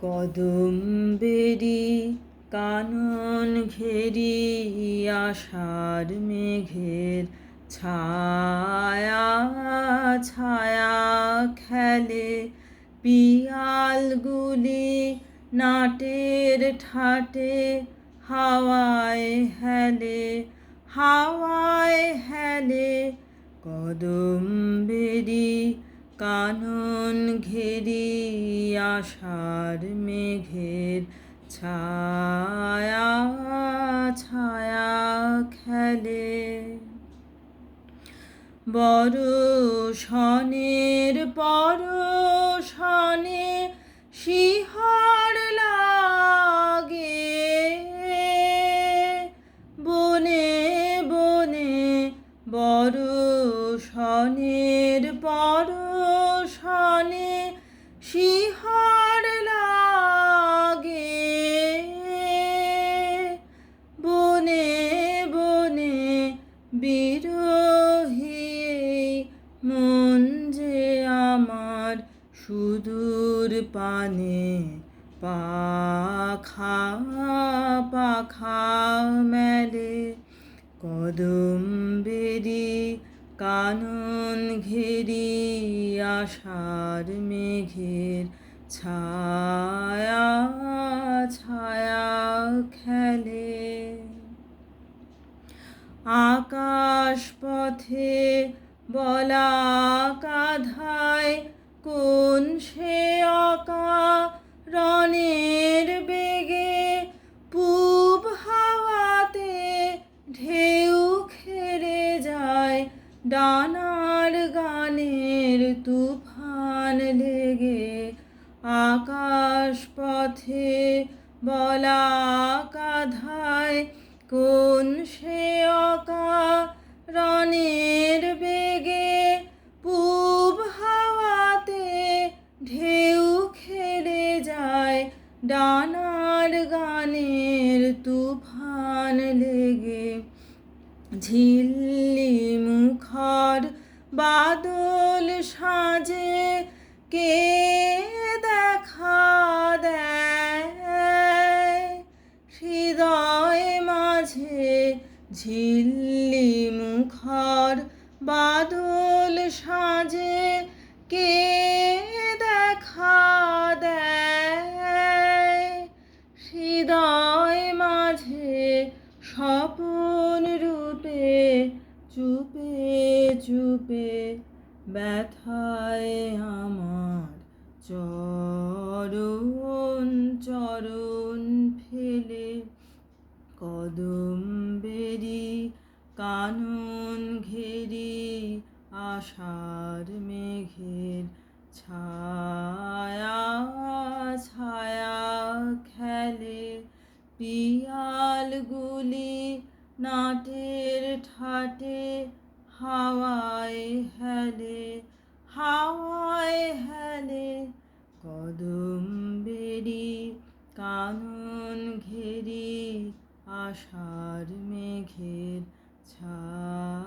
কদম বেরি কানন ঘেরি আষাঢ় মেঘের ছায়া ছায়া খেলে পিয়ালগুলি নাটের ঠাটে হাওয়ায় হেলে হাওয়ায় হেলে কদম বেরি কানন ঘেরি আষাঢ় মেঘের ছায়া ছায়া খেলে। বড় সনের পর সনের পর সনে শিহর লাগে। বনে বনে বিরহী, মন যে আমার সুদূর পানে, পাখা পাখা মেলে। কদম বেরি কানন ঘেরি আষাঢ় মেঘের ছায়া ছায়া খেলে। আকাশ পথে বলা কাধায় কোন সে অকা ডানার গানের তুফান লেগে আকাশ পথে বলা কাধায়, কোন সে অকা রনের বেগে পূব হাওয়াতে ঢেউ খেলে যায়, ডানার গানের তুফান লেগে ঝিল্লি মুখর বাদল সাজে কে দেখা দেয়? হৃদয় মাঝে ঝিল্লি মুখর বাদল সাজে কে দেখা দেয়? হৃদয় মাঝে স্বপন চুপে ব্যথায় আমার চরণ চরণ ফেলে। কদম বেরি কানন ঘেরি আষাঢ় মেঘের ছায়া ছায়া খেলে। পিয়ালগুলি নাটের ঠাটে হাওয়ায় হেলে হাওয়ায় হেলে কদম বেরি কানন ঘেরি আষাঢ় মেঘের ছায়া।